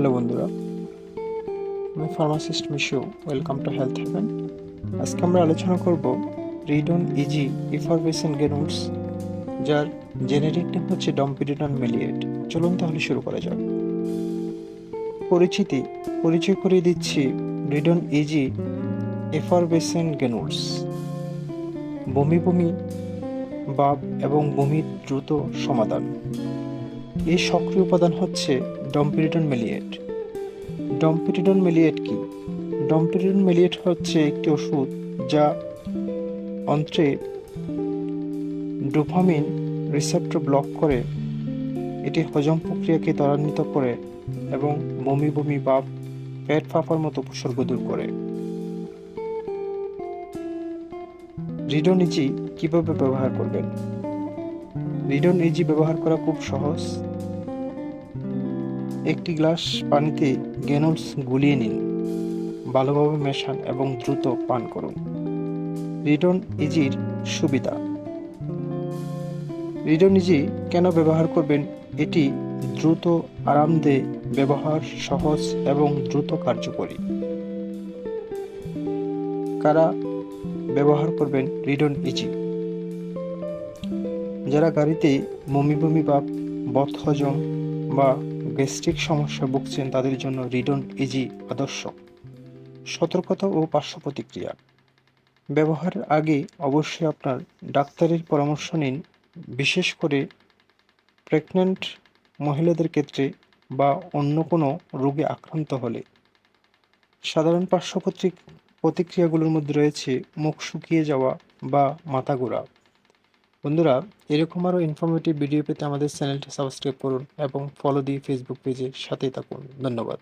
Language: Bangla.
হ্যালো বন্ধুরা, আমি pharmacist Mishu welcome to Health Heaven আজকে আমরা আলোচনা করব রিডন ইজি ইফারভেসেন গেনুটস যার জেনেরিক নেম হচ্ছে ডম্পিডিডন মেলিয়েট চলুন তাহলে শুরু করা যাক। পরিচিতি, পরিচয় করিয়ে দিচ্ছি রিডন ইজি এফারভেসেন গেনুটস বমি বমি, বাপ এবং বমির দ্রুত সমাধান। এই সক্রিয় উপাদান হচ্ছে ডম্পিরিডন মেলিয়েট ডম্পিরিডন মেলিয়েট কি? ডম্পিরিডন মেলিয়েট হচ্ছে একটি ওষুধ যা অন্ত্রে ডোপামিন রিসেপ্টর ব্লক করে, এটি হজম প্রক্রিয়াকে ত্বরান্বিত করে এবং বমি বমি বা পেট ফাঁপার মতো উপসর্গ দূর করে। রিডন ইজি কীভাবে ব্যবহার করবেন? রিডন ইজি ব্যবহার করা খুব সহজ। একটি গ্লাস পানিতে গ্যানুলস গুলিয়ে নিন। ভালোভাবে মেশান এবং দ্রুত পান করুন। রিডন ইজির সুবিধা। রিডন ইজি কেন ব্যবহার করবেন? এটি দ্রুত আরামদেয় ব্যবহার সহজ এবং দ্রুত কার্যকরী। কারা ব্যবহার করবেন রিডন ইজি? যারা গাড়িতে বমি বমি বা বথ হজম বা গ্যাস্ট্রিক সমস্যা ভুগছেন তাদের জন্য রিডন ইজি আদর্শ। সতর্কতা ও পার্শ্ব প্রতিক্রিয়া। ব্যবহারের আগে অবশ্যই আপনার ডাক্তারের পরামর্শ নিন, বিশেষ করে প্রেগন্যান্ট মহিলাদের ক্ষেত্রে বা অন্য কোনো রোগে আক্রান্ত হলে। সাধারণ পার্শ্ব প্রতিক্রিয়াগুলোর মধ্যে রয়েছে মুখ শুকিয়ে যাওয়া বা মাথা ঘোরা। বন্ধুরা, এরকম আরও ইনফরমেটিভ ভিডিও পেতে আমাদের চ্যানেলটি সাবস্ক্রাইব করুন এবং ফলো দিয়ে ফেসবুক পেজের সাথে থাকুন। ধন্যবাদ।